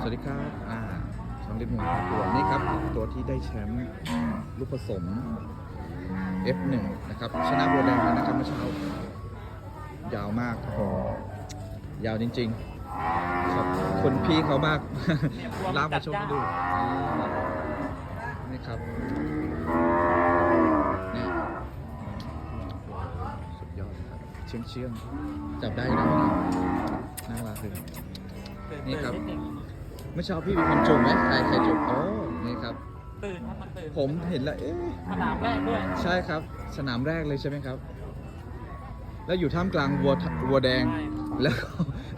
สวัสดีครับอ่าช่องเล็บหมูครับตัวนี่ครับ ตัวที่ได้แชมป์ลูกผสม F1 นะครับ ชนะบัวแดงนะครับเมื่อเช้ายาวมากครับผมยาวจริงๆขอบคุณพี่เขามากลากมาชมดูนี่ครับนี่สุดยอดครับเชื่องเชื่องๆจับได้นะน่ารักเลยนี่ครับ เมื่อเช้าพี่มีคนจูบไหมใครใครจูบโอ้นี่ครับ ตื่นครับมันตื่นผมเห็นแล้วเอ๊ะสนามแรกด้วยใช่ครับ สนามแรกเลยใช่ไหมครับ แล้วอยู่ท่ามกลางวัววัวแดงใช่แล้วก็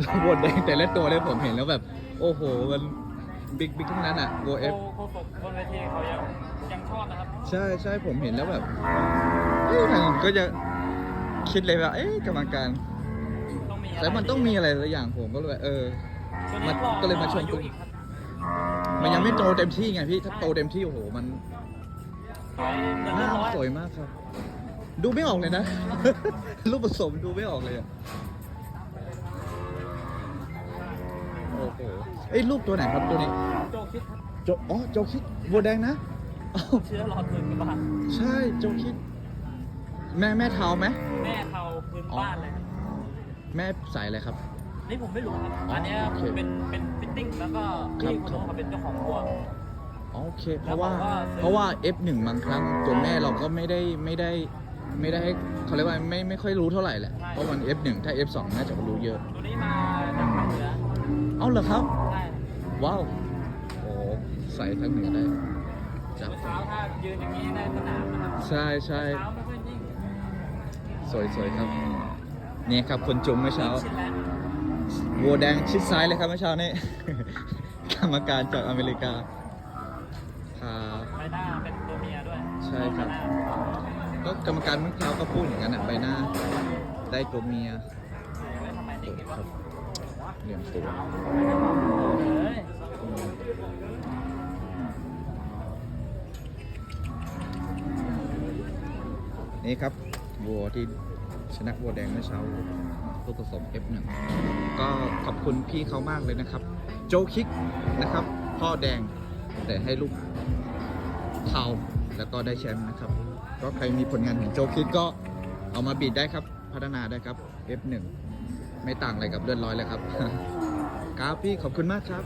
แล้ววัวแดงแต่ละตัวเลยผมเห็นแล้วแบบ โอ้โหมันบิ๊กบิ๊กทั้งนั้นอะวัวเอฟ โคโคศกบนเวทีเขายังยังชอบนะครับใช่ใช่ผมเห็นแล้วแบบเอ๊ะมันก็จะคิดเลยว่าเอ๊ะกรรมการ ต้องมีะไรแต่มันต้องมีอะไรสักอย่างผมก็เลยแบบเออ ตัวมันี้นรอก็เลยมาชมรออายุอีกครับ มันยังไม่โตเต็มที่ไงพี่ ถ้าโตเต็มที่โอ้โหมันสวยเหมือนหเลือน้าดร้อยสวยมากครับ ดูไม่ออกเลยนะ รูปผสมดูไม่ออกเลยอะโอ้โหเอ้ยรูปตัวไหนครับตัวนี้ โจคิดครับโจอ๋อโจคิดบัวแดงนะอ้าวเชื้อหลอดหมื่นกว่าบาทใช่โจคิด แม่แม่เทาไหมแม่เทาพื้นบ้านเลยครับ แม่ใส่อะไรครับ นี่ผมไม่รู้ครับอันเนี้ยโอเคเป็นเป็นฟิตติ้งแล้วก็ครับพี่คนนู้นเขาเป็นเจ้าของวัว อ๋อโอเค เพราะว่าแล้วบอกว่าซื้อเพราะว่า F1 บางครั้งตัวแม่เราก็ไม่ได้ไม่ได้ไม่ได้ให้เขาเรียกว่าไม่ไม่ค่อยรู้เท่าไหร่แหละเพราะมัน F1 ถ้า F2 น่าจะรู้เยอะ ตัวนี้มาจากภาคเหนือเอาเหรอครับ ใช่ว้าวโอ้ใส่ทั้งเหนือได้จับเมื่อเช้าถ้ายืนอย่างนี้ในสนามนะครับใช่ใช่เช้าไม่ค่อยนิ่งสวยสวยครับนี่ครับคนจุ่มเมื่อเช้า ชินแล้ว วัวแดงชิดซ้ายเลยครับเมื่อเช้านี้ กรรมการจากอเมริกาพาใบหน้าเป็นตัวเมียด้วยใช่ครับใบหน้าก็กรรมการเมื่อเช้าก็พูดอย่างนั้นอะใบหน้าได้ตัวเมียทำไมสนิ่งวยอย่างควะรับเหลี่ยมตัวเฮ้ยนี่ครับวัวที่ชนะวัวแดงเมื่อเช้า ลูกผสม F1 ก็ขอบคุณพี่เขามากเลยนะครับ โจคิกนะครับ พ่อแดงแต่ให้ลูกเทาแล้วก็ได้แชมป์นะครับ ก็ใครมีผลงานของโจคิกก็เอามาบีดได้ครับ พัฒนาได้ครับ F1 ไม่ต่างอะไรกับเลื่อนร้อยเลยครับ ครับพี่ขอบคุณมากครับ